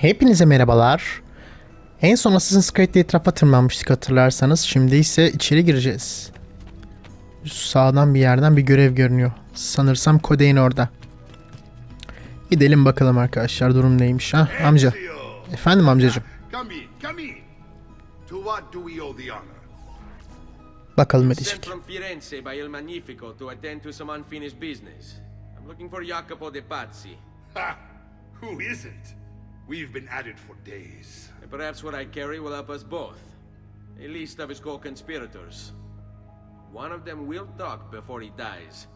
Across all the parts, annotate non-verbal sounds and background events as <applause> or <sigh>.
Hepinize merhabalar. En son Assassin's Creed'de etrafa tırmanmıştık hatırlarsanız. Şimdi ise içeri gireceğiz. Sağdan bir yerden bir görev görünüyor. Sanırsam Codeine orada. Gidelim bakalım arkadaşlar durum neymiş ha amca. Efendim amcacım. Bakalım business. I'm looking for Jacopo de Pazzi. Ha! Who isn't? We've been at it for days. And perhaps what I carry will help us both. A list of his co-conspirators. One of them will talk before he dies.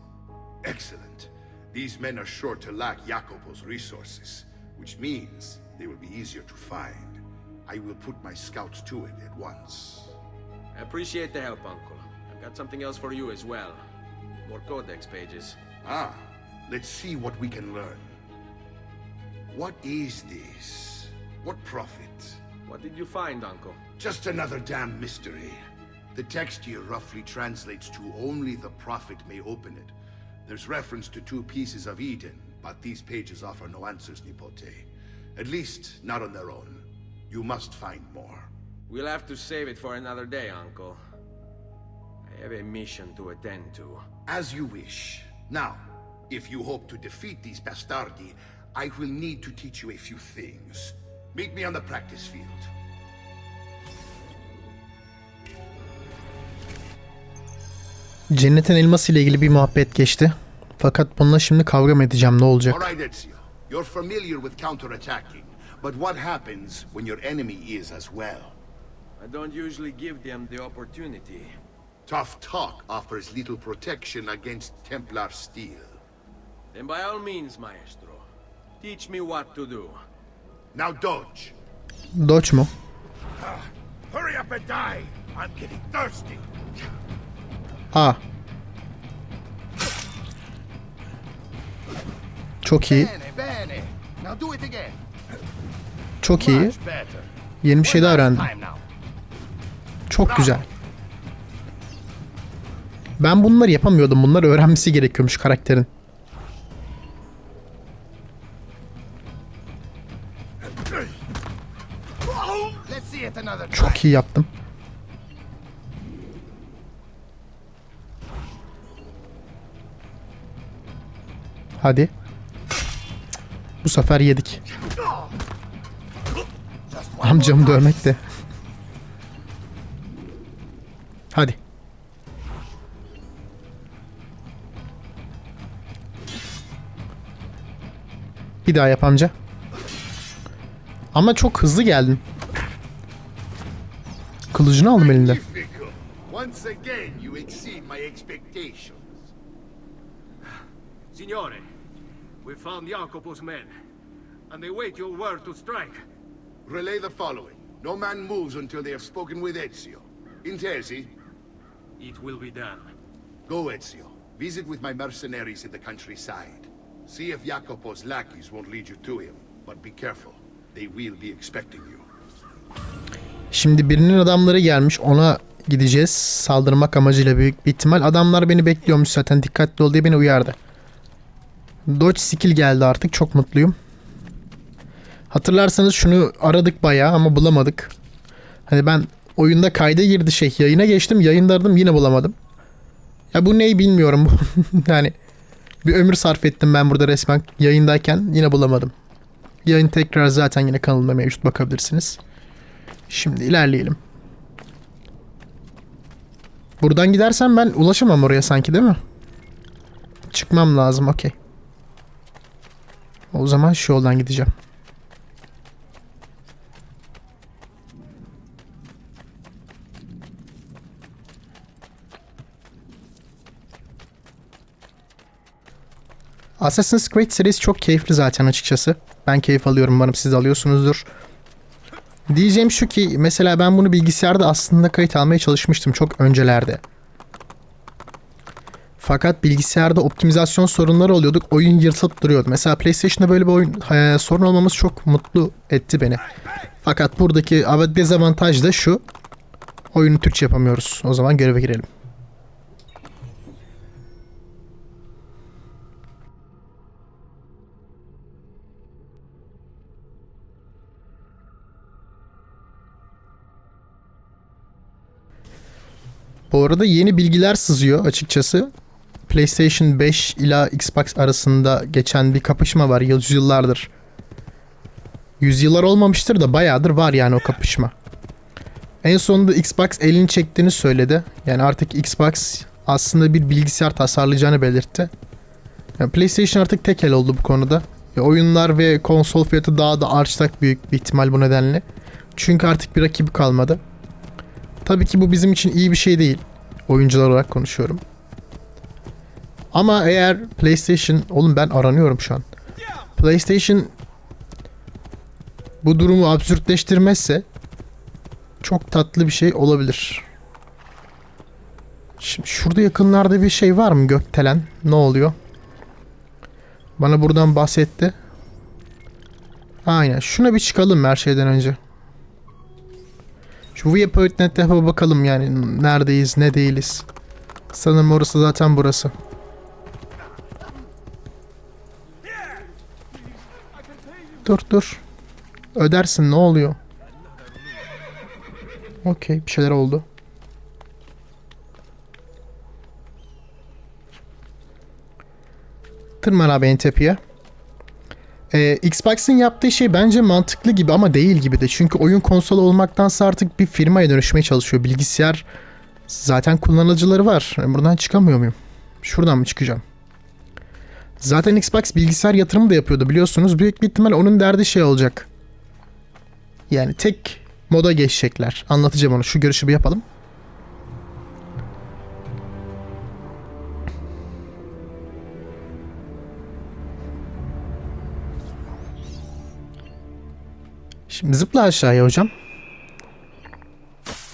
Excellent. These men are sure to lack Jacopo's resources, which means they will be easier to find. I will put my scouts to it at once. I appreciate the help, Uncle. I've got something else for you as well. More codex pages. Ah, let's see what we can learn. What is this? What profit? What did you find, Uncle? Just another damn mystery. The text here roughly translates to only the prophet may open it. There's reference to two pieces of Eden, but these pages offer no answers, Nipote. At least, not on their own. You must find more. We'll have to save it for another day, Uncle. I have a mission to attend to. As you wish. Now, if you hope to defeat these bastardi, I will need to teach you a few things. Meet me on the practice field. Cennetin elması ile ilgili bir muhabbet geçti. Fakat bununla şimdi kavga mı edeceğim ne olacak? All right, Ezio. You're familiar with counterattacking, but what happens when your enemy is as well? I don't usually give them the opportunity. Tough talk offers little protection against Templar steel. Then by all means, Maestro. Teach me what to do. Now dodge. Dodge mu? Hurry up and die. I'm getting thirsty. A. Çok iyi. Bene, bene. Now do it again. Çok iyi. Yeni bir şey daha öğrendim. Çok güzel. Ben bunları yapamıyordum. Bunları öğrenmesi gerekiyormuş karakterin. İyi yaptım. Hadi. Bu sefer yedik. Amcamı dövmek de. Hadi. Bir daha yap amca. Ama çok hızlı geldin. Kılıcını aldım elinden. Once again, you exceed my expectations. Signore, we found Jacopo's men, and they wait your word to strike. Relay the following. No man moves until they have spoken with Ezio. Intesi, It will be done. go Ezio. Visit with my mercenaries in the countryside. See if Jacopo's lackeys won't lead you to him. But be careful. They will be expecting you. Şimdi birinin adamları gelmiş. Ona gideceğiz. Saldırmak amacıyla büyük bir ihtimal. Adamlar beni bekliyormuş zaten. Dikkatli ol diye beni uyardı. Dodge skill geldi artık. Çok mutluyum. Hatırlarsanız şunu aradık bayağı ama bulamadık. Hani ben oyunda kayda girdi şey. Yayına geçtim. Yayında aradım yine bulamadım. Ya bu neyi bilmiyorum. <laughs> yani bir ömür sarf ettim ben burada resmen yayındayken yine bulamadım. Yayın tekrar zaten yine kanalımda mevcut bakabilirsiniz. Şimdi ilerleyelim. Buradan gidersem ben ulaşamam oraya sanki değil mi? Çıkmam lazım okey. O zaman şu yoldan gideceğim. Assassin's Creed serisi çok keyifli zaten açıkçası. Ben keyif alıyorum umarım siz alıyorsunuzdur. Diyeceğim şu ki mesela ben bunu bilgisayarda aslında kayıt almaya çalışmıştım çok öncelerde. Fakat bilgisayarda optimizasyon sorunları oluyorduk. Oyun yırtılıp duruyordu. Mesela PlayStation'da böyle bir oyun e, sorun olmamız çok mutlu etti beni. Fakat buradaki av- dezavantaj da şu. Oyunu Türkçe yapamıyoruz. O zaman göreve girelim. Bu arada yeni bilgiler sızıyor açıkçası. PlayStation 5 ila Xbox arasında geçen bir kapışma var yüzyıllardır. Yüzyıllar olmamıştır da bayağıdır var yani o kapışma. En sonunda Xbox elini çektiğini söyledi. Yani artık Xbox aslında bir bilgisayar tasarlayacağını belirtti. Yani PlayStation artık tek el oldu bu konuda. Ve oyunlar ve konsol fiyatı daha da artacak büyük bir ihtimal bu nedenle. Çünkü artık bir rakibi kalmadı. Tabii ki bu bizim için iyi bir şey değil. Oyuncular olarak konuşuyorum. Ama eğer PlayStation... Oğlum ben aranıyorum şu an. PlayStation bu durumu absürtleştirmezse çok tatlı bir şey olabilir. Şimdi şurada yakınlarda bir şey var mı gökdelen? Ne oluyor? Bana buradan bahsetti. Aynen. Şuna bir çıkalım her şeyden önce. Şu Viewpoint.net'e bakalım yani neredeyiz, ne değiliz. Sanırım orası zaten burası. Dur dur. Ödersin ne oluyor? Okey bir şeyler oldu. Tırman abi en tepeye. Ee, Xbox'ın yaptığı şey bence mantıklı gibi ama değil gibi de. Çünkü oyun konsolu olmaktansa artık bir firmaya dönüşmeye çalışıyor. Bilgisayar zaten kullanıcıları var. Buradan çıkamıyor muyum? Şuradan mı çıkacağım? Zaten Xbox bilgisayar yatırımı da yapıyordu biliyorsunuz. Büyük bir ihtimal onun derdi şey olacak. Yani tek moda geçecekler. Anlatacağım onu. Şu görüşü bir yapalım. Şimdi zıpla aşağıya hocam.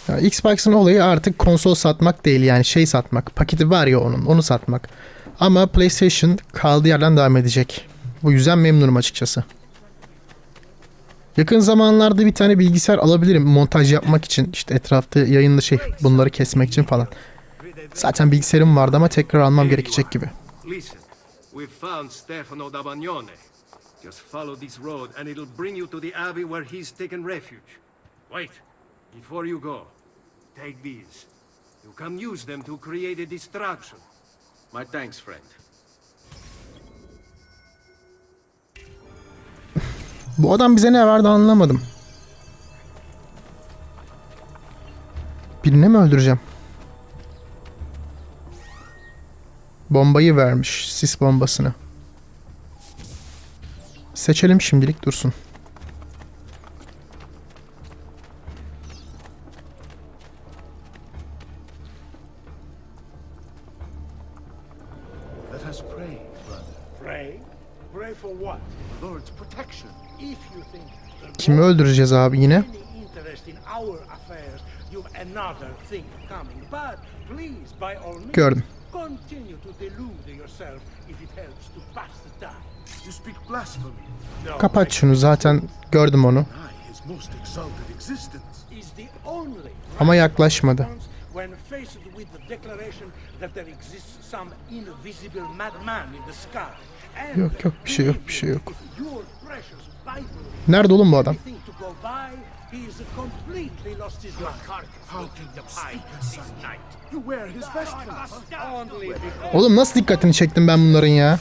Ya Xbox'ın olayı artık konsol satmak değil yani şey satmak. Paketi var ya onun onu satmak. Ama PlayStation kaldığı yerden devam edecek. Bu yüzden memnunum açıkçası. Yakın zamanlarda bir tane bilgisayar alabilirim montaj yapmak için. işte etrafta yayında şey bunları kesmek için falan. Zaten bilgisayarım vardı ama tekrar almam gerekecek gibi. We found Stefano da Bagnone. Just follow this road and it'll bring you to the abbey where he's taken refuge. Wait, before you go, take these. You can use them to create a distraction. My thanks, friend. Bu adam bize ne verdi anlamadım. Birini mi öldüreceğim? Bombayı vermiş. Sis bombasını. You think the Kimi öldüreceğiz abi yine? Gördüm. Yourself if it helps to pass the time. You speak blasphemy. No, Kapat şunu zaten gördüm onu. Ama yaklaşmadı. When faced with the declaration that there exists some invisible madman in the sky. Yok, yok, bir şey yok, bir şey yok. Nerede oğlum bu adam? Oğlum nasıl dikkatini çektim ben bunların ya?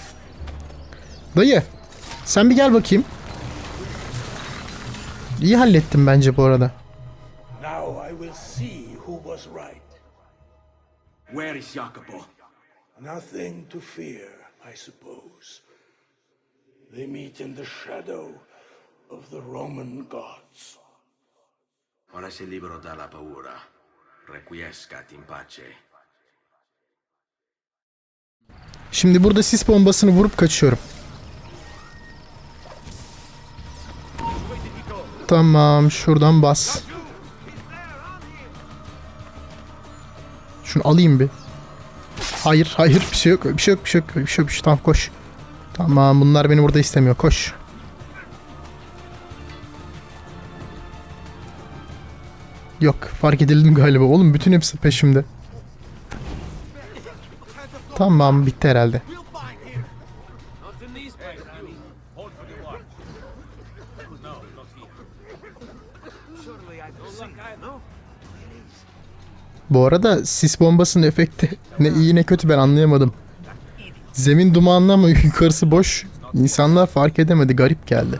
Dayı sen bir gel bakayım. İyi hallettim bence bu arada. now I will see who was right. Where is Jacopo? Nothing to fear, I suppose. They meet in the shadow of the Roman gods. Ora sei libero dalla paura. Requiescat in pace. Şimdi burada sis bombasını vurup kaçıyorum. Tamam şuradan bas. Şunu alayım bir. Hayır hayır bir şey yok bir şey yok bir şey yok bir şey yok bir şey tamam koş. Tamam bunlar beni burada istemiyor koş. Yok fark edildim galiba oğlum bütün hepsi peşimde. Tamam bitti herhalde. Bu arada sis bombasının efekti ne iyi ne kötü ben anlayamadım. Zemin dumanlı ama <laughs> yukarısı boş. İnsanlar fark edemedi. Garip geldi.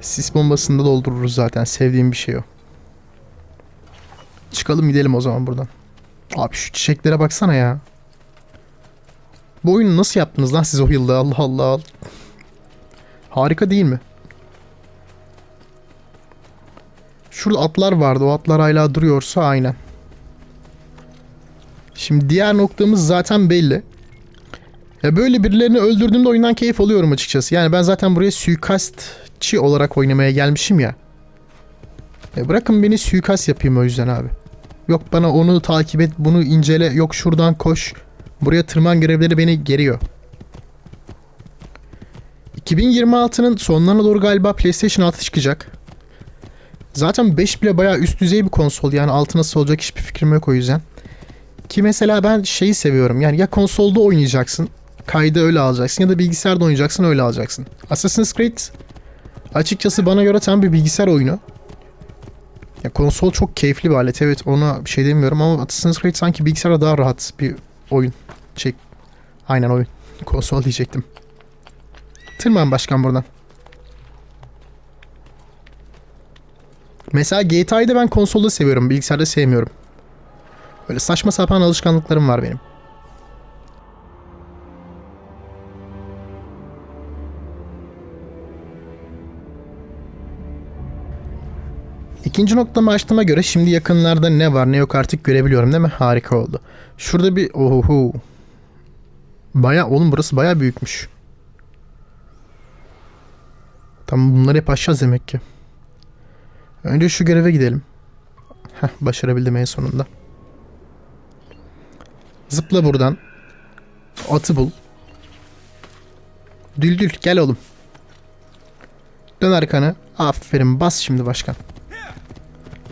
Sis bombasını da doldururuz zaten. Sevdiğim bir şey o. Çıkalım gidelim o zaman buradan. Abi şu çiçeklere baksana ya. Bu oyunu nasıl yaptınız lan siz o yılda? Allah Allah. Harika değil mi? Şurada atlar vardı. O atlar hala duruyorsa aynen. Şimdi diğer noktamız zaten belli. Ya böyle birilerini öldürdüğümde oyundan keyif alıyorum açıkçası. Yani ben zaten buraya suikastçı olarak oynamaya gelmişim ya. E bırakın beni suikast yapayım o yüzden abi. Yok bana onu takip et, bunu incele, yok şuradan koş. Buraya tırman görevleri beni geriyor. 2026'nın sonlarına doğru galiba PlayStation 6 çıkacak. Zaten 5 bile bayağı üst düzey bir konsol yani altı nasıl olacak hiçbir fikrim yok o yüzden. Ki mesela ben şeyi seviyorum yani ya konsolda oynayacaksın kaydı öyle alacaksın ya da bilgisayarda oynayacaksın öyle alacaksın. Assassin's Creed açıkçası bana göre tam bir bilgisayar oyunu. Ya konsol çok keyifli bir alet evet ona bir şey demiyorum ama Assassin's Creed sanki bilgisayarda daha rahat bir oyun. Çek. Aynen oyun. <laughs> Konsol diyecektim. Tırman başkan buradan. Mesela GTA'yı da ben konsolda seviyorum. Bilgisayarda sevmiyorum. Böyle saçma sapan alışkanlıklarım var benim. İkinci noktamı açtığıma göre şimdi yakınlarda ne var ne yok artık görebiliyorum değil mi? Harika oldu. Şurada bir oho. Baya oğlum burası baya büyükmüş. Tamam bunları hep aşacağız demek ki. Önce şu göreve gidelim. Heh, başarabildim en sonunda. Zıpla buradan. Atı bul. Düldül gel oğlum. Dön arkanı. Aferin bas şimdi başkan.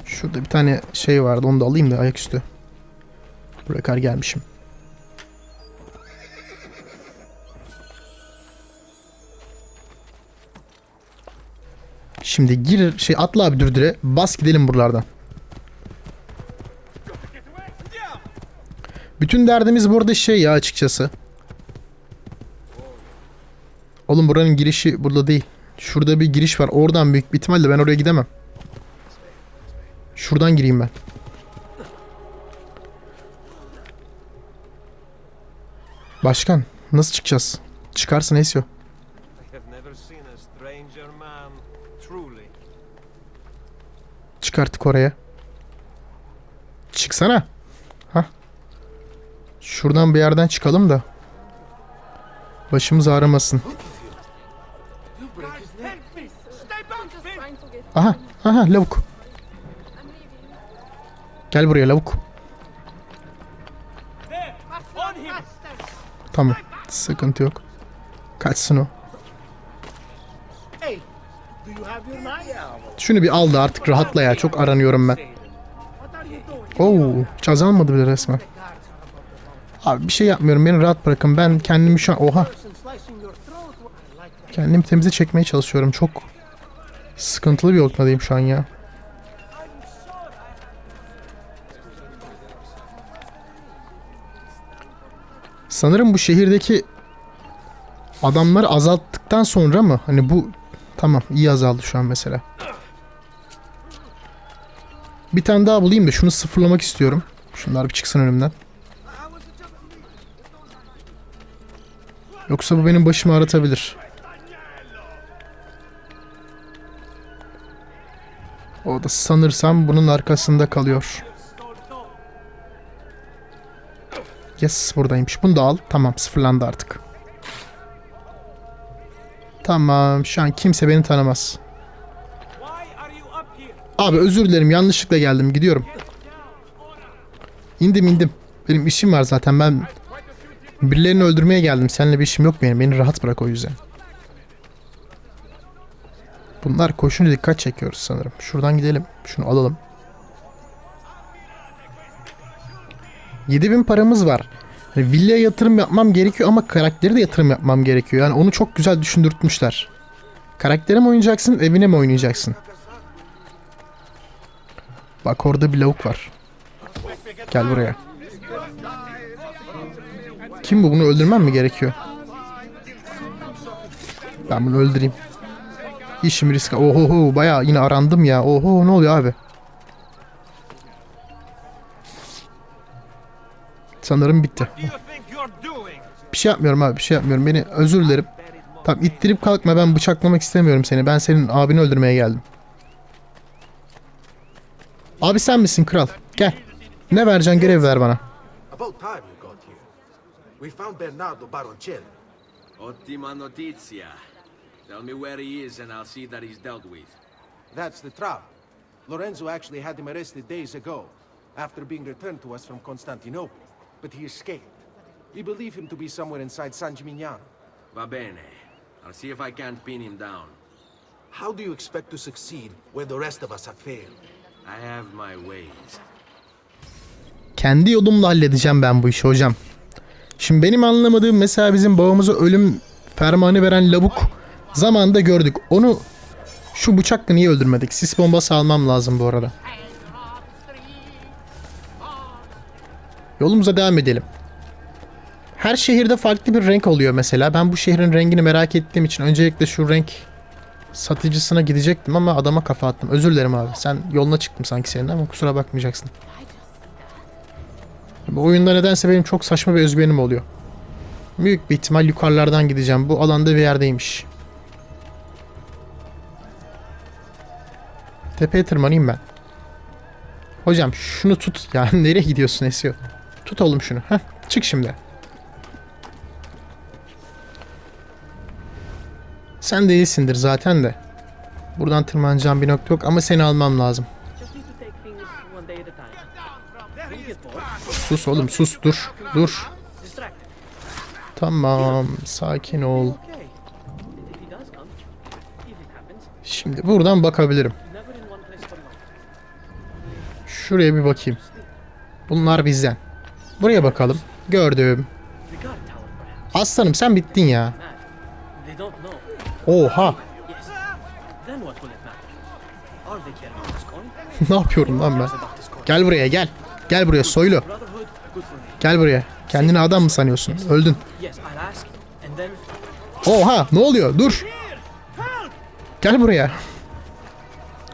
Şurada bir tane şey vardı onu da alayım da ayaküstü. Buraya kadar gelmişim. Şimdi gir şey atla abi dürdüre bas gidelim buralardan. Bütün derdimiz burada şey ya açıkçası. Oğlum buranın girişi burada değil. Şurada bir giriş var. Oradan büyük bir ihtimalle ben oraya gidemem. Şuradan gireyim ben. Başkan nasıl çıkacağız? Çıkarsın Esio. I have never seen a stranger man, truly. Çıkarttık oraya. Çıksana. Şuradan bir yerden çıkalım da. Başımız ağrımasın. Aha, aha lavuk. Gel buraya lavuk. Tamam. Sıkıntı yok. Kaçsın o. Şunu bir al da artık rahatla ya. Çok aranıyorum ben. Oo, caz almadı bile resmen. Abi bir şey yapmıyorum. Beni rahat bırakın. Ben kendimi şu an... Oha. Kendimi temize çekmeye çalışıyorum. Çok sıkıntılı bir ortadayım şu an ya. Sanırım bu şehirdeki adamları azalttıktan sonra mı? Hani bu tamam iyi azaldı şu an mesela. Bir tane daha bulayım da şunu sıfırlamak istiyorum. Şunlar bir çıksın önümden. Yoksa bu benim başımı ağrıtabilir. O da sanırsam bunun arkasında kalıyor. Yes buradaymış. Bunu da al. Tamam sıfırlandı artık. Tamam şu an kimse beni tanımaz. Abi özür dilerim yanlışlıkla geldim gidiyorum. İndim indim. Benim işim var zaten ben birilerini öldürmeye geldim. Seninle bir işim yok benim. Beni rahat bırak o yüzden. Bunlar koşunca dikkat çekiyoruz sanırım. Şuradan gidelim. Şunu alalım. 7000 paramız var. Hani villaya yatırım yapmam gerekiyor ama karakteri de yatırım yapmam gerekiyor. Yani onu çok güzel düşündürtmüşler. Karaktere mi oynayacaksın, evine mi oynayacaksın? Bak orada bir lavuk var. Gel buraya. Kim bu? Bunu öldürmem mi gerekiyor? Ben bunu öldüreyim. İşim risk. Oho bayağı yine arandım ya. Oho ne oluyor abi? Sanırım bitti. Bir şey yapmıyorum abi bir şey yapmıyorum. Beni özür dilerim. Tamam ittirip kalkma ben bıçaklamak istemiyorum seni. Ben senin abini öldürmeye geldim. Abi sen misin kral? Gel. Ne vereceksin görev ver bana. About time you got here. We found Bernardo Baroncelli. Ottima notizia. Tell me where he is and I'll see that he's dealt with. That's the trouble. Lorenzo actually had him arrested days ago, after being returned to us from Constantinople. But he escaped. We believe him to be somewhere inside San Gimignano. Va bene. I'll see if I can't pin him down. How do you expect to succeed when the rest of us have failed? I have my ways. Kendi yolumla halledeceğim ben bu işi hocam. Şimdi benim anlamadığım mesela bizim babamıza ölüm fermanı veren lavuk zamanında gördük. Onu şu bıçakla niye öldürmedik? Sis bombası almam lazım bu arada. Yolumuza devam edelim. Her şehirde farklı bir renk oluyor mesela. Ben bu şehrin rengini merak ettiğim için öncelikle şu renk satıcısına gidecektim ama adama kafa attım. Özür dilerim abi. Sen yoluna çıktım sanki senin ama kusura bakmayacaksın. Bu oyunda nedense benim çok saçma bir özgüvenim oluyor. Büyük bir ihtimal yukarılardan gideceğim. Bu alanda bir yerdeymiş. Tepeye tırmanayım ben. Hocam şunu tut. <laughs> Ya nereye gidiyorsun Esio? Tut oğlum şunu. Heh, çık şimdi. Sen de iyisindir zaten de. Buradan tırmanacağım bir nokta yok ama seni almam lazım. Sus oğlum sus dur. Dur. Tamam sakin ol. Şimdi buradan bakabilirim. Şuraya bir bakayım. Bunlar bizden. Buraya bakalım. Gördüm. Aslanım sen bittin ya. Oha. <laughs> Ne yapıyorum lan ben? Gel buraya gel. Gel buraya soylu. Brotherhood, good for me. Gel buraya. Kendini adam mı sanıyorsun? Öldün. Oha ne oluyor? Dur. Gel buraya.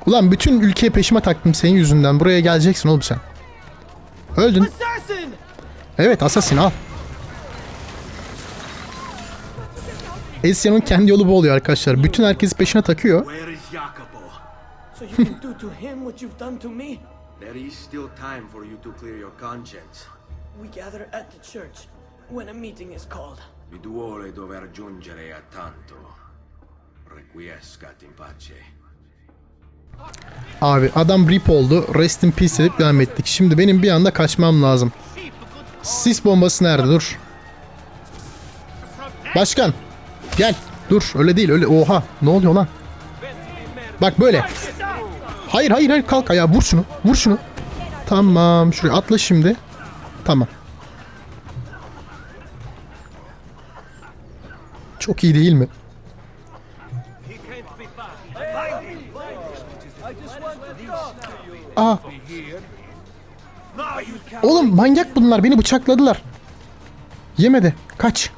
Ulan bütün ülkeyi peşime taktım senin yüzünden. Buraya geleceksin oğlum sen. Öldün. Evet Assassin al. Ezio'nun kendi yolu bu oluyor arkadaşlar. Bütün herkes peşine takıyor. We gather at the church when a meeting is called. Vi duole dove raggiungere a tanto. Requiescat in pace. Abi adam rip oldu. Rest in peace edip devam ettik. Şimdi benim bir anda kaçmam lazım. Sis bombası nerede? Dur. Başkan. Gel. Dur. Öyle değil. Öyle. Oha. Ne oluyor lan? Bak böyle. Hayır hayır hayır. Kalk ayağa. Vur şunu. Vur şunu. Tamam. Şuraya atla şimdi. Tamam. Çok iyi değil mi? Aa. Oğlum manyak bunlar. Beni bıçakladılar. Yemedi. Kaç.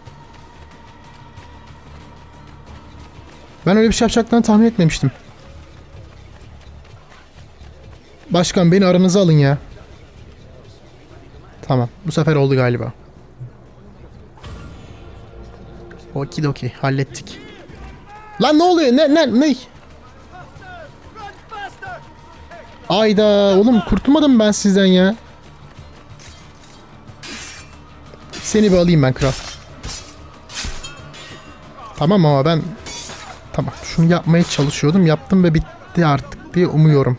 Ben öyle bir şey yapacaklarını tahmin etmemiştim. Başkan beni aranıza alın ya. Tamam. Bu sefer oldu galiba. Okidoki. Hallettik. Lan ne oluyor? Ne ne ne? Ayda oğlum kurtulmadım ben sizden ya. Seni bir alayım ben kral. Tamam ama ben tamam şunu yapmaya çalışıyordum yaptım ve bitti artık diye umuyorum.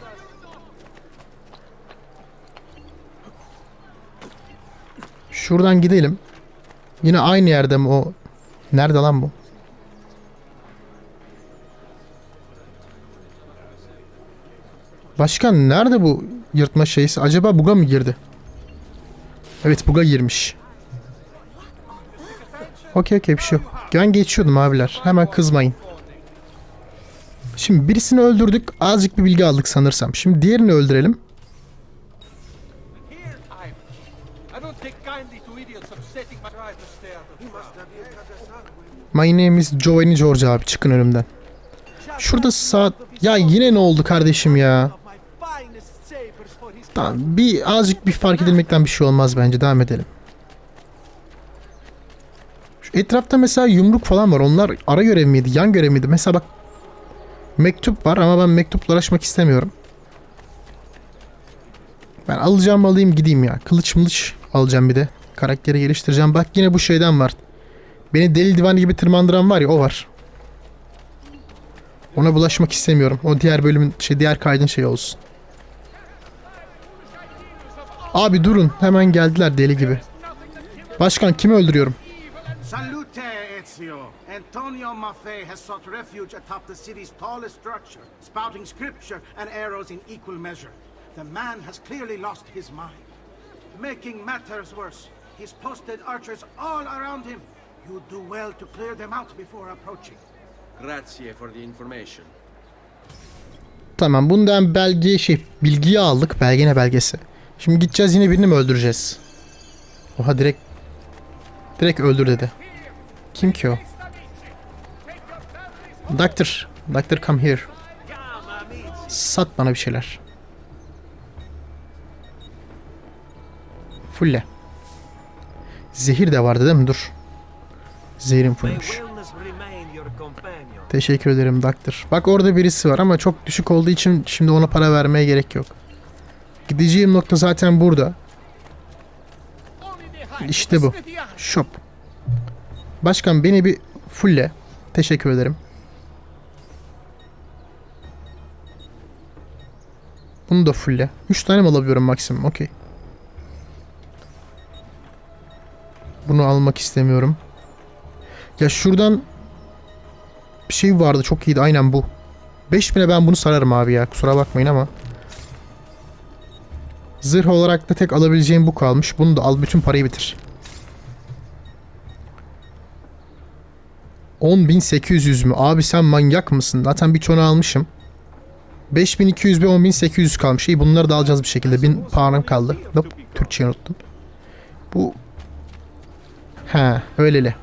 Şuradan gidelim. Yine aynı yerde mi o? Nerede lan bu? Başkan nerede bu yırtma şeysi? Acaba buga mı girdi? Evet buga girmiş. Okey okey bir şey yok. Ben geçiyordum abiler. Hemen kızmayın. Şimdi birisini öldürdük. Azıcık bir bilgi aldık sanırsam. Şimdi diğerini öldürelim. My name is Giovanni George abi. Çıkın önümden. Şurada saat... Ya yine ne oldu kardeşim ya? Tamam bir azıcık bir fark edilmekten bir şey olmaz bence. Devam edelim. Şu etrafta mesela yumruk falan var. Onlar ara görev miydi? Yan görev miydi? Mesela bak mektup var ama ben mektupla uğraşmak istemiyorum. Ben alacağım alayım gideyim ya. Kılıç mılıç alacağım bir de. Karakteri geliştireceğim. Bak yine bu şeyden var. Beni deli divan gibi tırmandıran var ya o var. Ona bulaşmak istemiyorum. O diğer bölümün şey diğer kaydın şey olsun. Abi durun. Hemen geldiler deli gibi. Başkan kimi öldürüyorum? Salute, Ezio! Antonio Maffei has sought refuge atop the city's tallest structure, spouting scripture and arrows in equal measure. The man has clearly lost his mind. Making matters worse, he's posted archers all around him. You do well to clear them out before approaching. Grazie for the information. Tamam bundan belge şey bilgiyi aldık. Belge ne belgesi? Şimdi gideceğiz yine birini mi öldüreceğiz? Oha direkt direkt öldür dedi. Kim ki o? Doctor. Doctor come here. Sat bana bir şeyler. Fulle. Zehir de vardı değil mi? Dur. Your companion. Teşekkür ederim Doctor. Bak orada birisi var ama çok düşük olduğu için şimdi ona para vermeye gerek yok. Gideceğim nokta zaten burada. İşte bu. Shop. Başkan beni bir fulle. Teşekkür ederim. Bunu da fulle. 3 tane mi alabiliyorum maksimum? Okey. Bunu almak istemiyorum. Ya şuradan bir şey vardı çok iyiydi aynen bu. 5000'e ben bunu sararım abi ya kusura bakmayın ama. Zırh olarak da tek alabileceğim bu kalmış. Bunu da al bütün parayı bitir. 10.800 mü? Abi sen manyak mısın? Zaten bir tonu almışım. 5200 ve 10800 kalmış. İyi bunları da alacağız bir şekilde. 1000 puanım kaldı. Hop, Türkçeyi unuttum. Bu... He öyleli.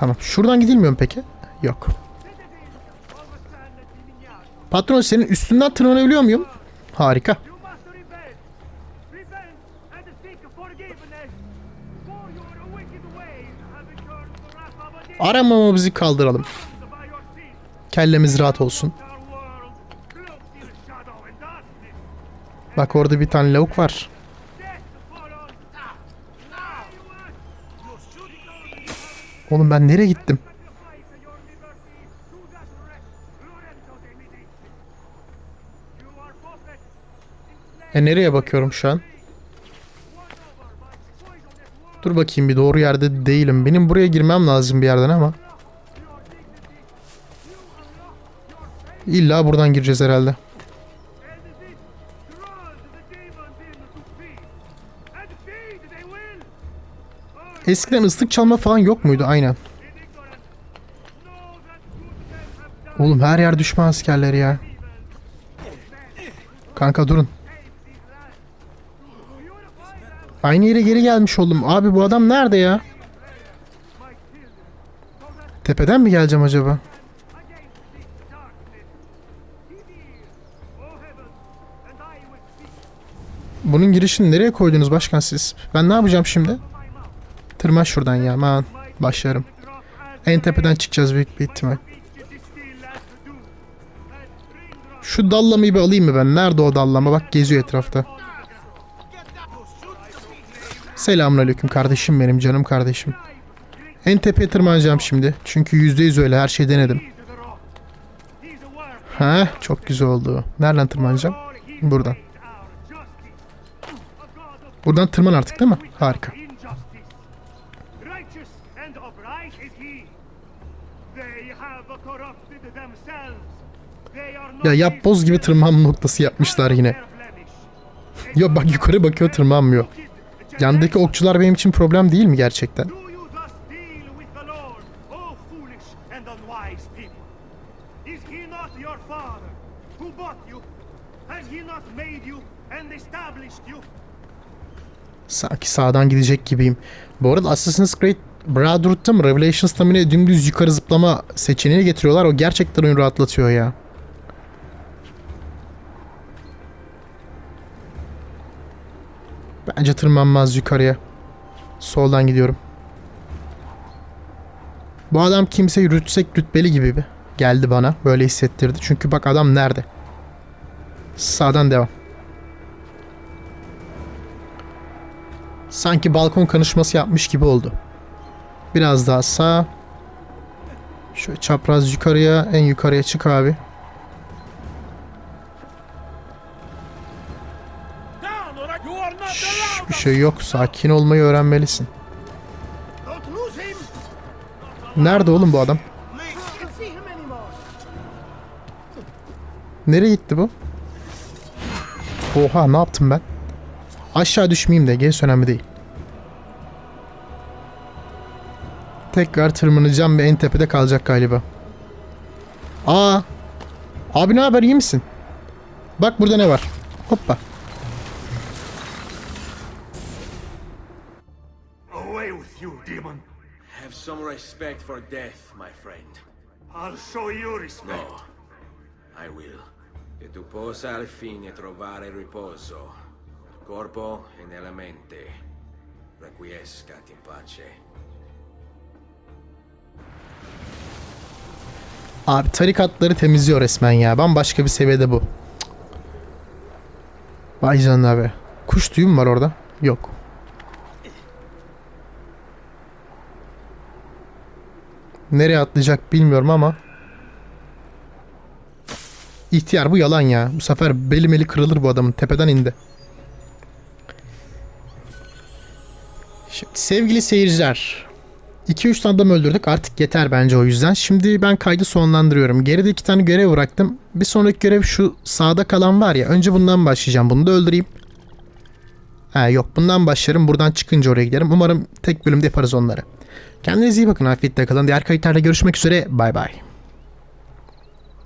Tamam. Şuradan gidilmiyor mu peki? Yok. Patron senin üstünden tırmanabiliyor muyum? Harika. You must repent. Repent and seek forgiveness. For your wicked ways have returned the wrath of a day Aramamızı kaldıralım. Kellemiz rahat olsun. Bak orada bir tane lavuk var. Death follows. Now you are shooting Oğlum ben nereye gittim? E nereye bakıyorum şu an? Dur bakayım bir doğru yerde değilim. Benim buraya girmem lazım bir yerden ama. İlla buradan gireceğiz herhalde. Eskiden ıslık çalma falan yok muydu? Aynen. Oğlum her yer düşman askerleri ya. Kanka durun. Aynı yere geri gelmiş oldum. Abi bu adam nerede ya? Tepeden mi geleceğim acaba? Bunun girişini nereye koydunuz başkan siz? Ben ne yapacağım şimdi? Tırman şuradan ya. Aman başlarım. En tepeden çıkacağız büyük bir ihtimal. Şu dallamayı bir alayım mı ben? Nerede o dallama? Bak geziyor etrafta. Selamünaleyküm kardeşim benim canım kardeşim. En tepeye tırmanacağım şimdi. Çünkü %100 öyle her şeyi denedim. Ha, çok güzel oldu. Nereden tırmanacağım? Buradan. Buradan tırman artık değil mi? Harika. Ya yapboz gibi tırmanma noktası yapmışlar yine. Yo bak yukarı bakıyor tırmanmıyor. Yandaki okçular benim için problem değil mi gerçekten? Sanki sağdan gidecek gibiyim. Bu arada Assassin's Creed Brotherhood'da mı Revelations'ta mı ne dümdüz yukarı zıplama seçeneği getiriyorlar. O gerçekten oyunu rahatlatıyor ya. Bence tırmanmaz yukarıya. Soldan gidiyorum. Bu adam kimseyi rütsek rütbeli gibi bir geldi bana. Böyle hissettirdi. Çünkü bak adam nerede? Sağdan devam. Sanki balkon konuşması yapmış gibi oldu. Biraz daha sağ. Şöyle çapraz yukarıya, en yukarıya çık abi. Şşş, bir şey yok. Sakin olmayı öğrenmelisin. Nerede oğlum bu adam? Nereye gitti bu? Oha ne yaptım ben? Aşağı düşmeyeyim de gerisi önemli değil. Tekrar tırmanacağım ve en tepede kalacak galiba. Aa! Abi ne haber iyi misin? Bak burada ne var? Hoppa. Away with you, demon! Have some respect for death, my friend. I'll show you respect. No, I will. Che tu possa al fine trovare riposo. Nel corpo e nella mente. Requiescat in pace. Abi tarikatları temizliyor resmen ya. Bambaşka bir seviyede bu. Vay canına be. Kuş tüyü mü var orada? Yok. Nereye atlayacak bilmiyorum ama. İhtiyar bu yalan ya. Bu sefer beli meli kırılır bu adamın. Tepeden indi. Şimdi, sevgili seyirciler. 2-3 tane adam öldürdük. Artık yeter bence o yüzden. Şimdi ben kaydı sonlandırıyorum. Geride iki tane görev bıraktım. Bir sonraki görev şu sağda kalan var ya. Önce bundan başlayacağım. Bunu da öldüreyim. Ha yok bundan başlarım. Buradan çıkınca oraya giderim. Umarım tek bölümde yaparız onları. Kendinize iyi bakın. Afiyetle kalın. Diğer kayıtlarda görüşmek üzere. Bay bay.